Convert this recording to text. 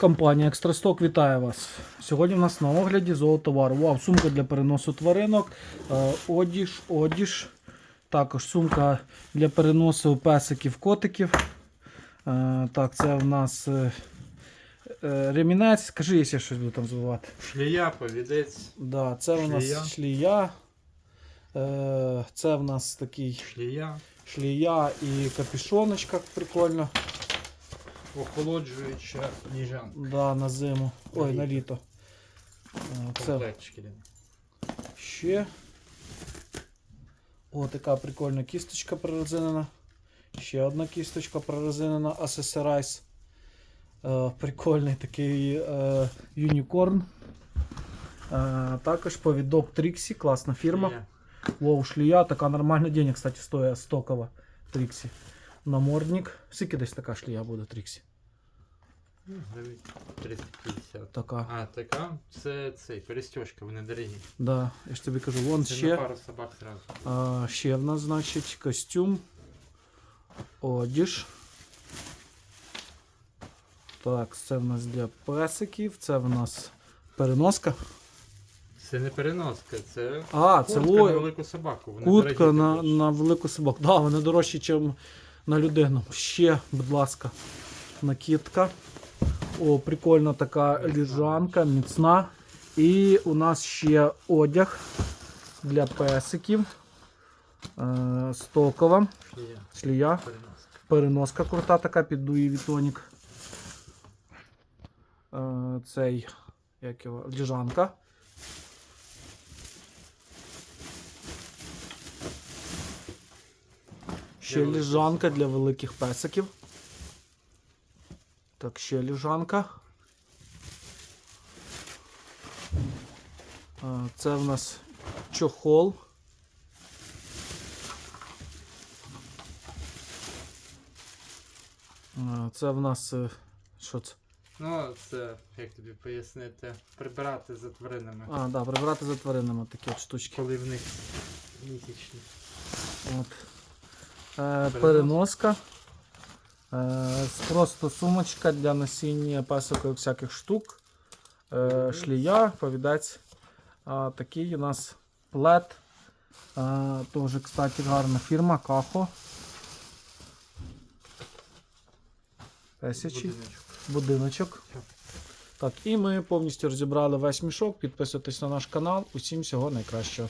Компанія Екстрасток вітає вас. Сьогодні в нас на огляді зоотовар. Вау, сумка для переносу тваринок, е, одіж, одіж. Також сумка для переносу песиків, котиків. Е, Так, це в нас е, ремінець. Скажи, якщо я щось буду там звивати. Шлія, повідець, Да, це в нас Шлія. шлія. Це в нас такий шлія, шлія і капюшоночка прикольно. Охолоджуюча ніжанка. Да, на зиму. Ой, на літо. Е, Це Комплект шкіряний. ще. О, така прикольна кісточка прорезинена. Ще одна кісточка прорезинена Accessorize. Е, прикольний такий е, юнікорн. Е, також повідок Тріксі, класна фірма. Шлія. Воу, шлія, така нормальна денег, кстати, стоїть стокова Тріксі. Намордник. Скільки десь така шлія буде Тріксі? Ну, гривень 350. Така. А, така, це цей, перестежка, вони дорогі. Да, я ж тобі кажу, вон Це ще. на пару собак зразу. А, ще в нас, значить, костюм. Одіж. Так, це в нас для песиків, це в нас переноска. Це не переноска, це А, це куртка на велику собаку. Вони куртка дорогі на, також. на велику собаку. Да, вони дорожчі, ніж на людину. Ще, будь ласка, накидка. О, прикольна така ліжанка, міцна. І у нас ще одяг для песиків. Е, стокова. Шлія, Шлія. переноска. Переноска крута така під Дуї Вітонік. Е, цей, як його, ліжанка. Ще ліжанка для великих песиків. Так, ще ліжанка. Це в нас чохол. Це в нас. е, Що це? Ну, це, як тобі пояснити, прибирати за тваринами, А, да, прибирати за тваринами такі от штучки. коли в них місячні. От. Е, переноска. Е, просто сумочка для носіння песикових всяких штук. Е, шлія, повідець. Такий у нас плед. Е, Теж, кстати, гарна фірма, кахо. Будиночок. будиночок. Так, і ми повністю розібрали весь мішок. Підписуйтесь на наш канал. Усім всього найкращого.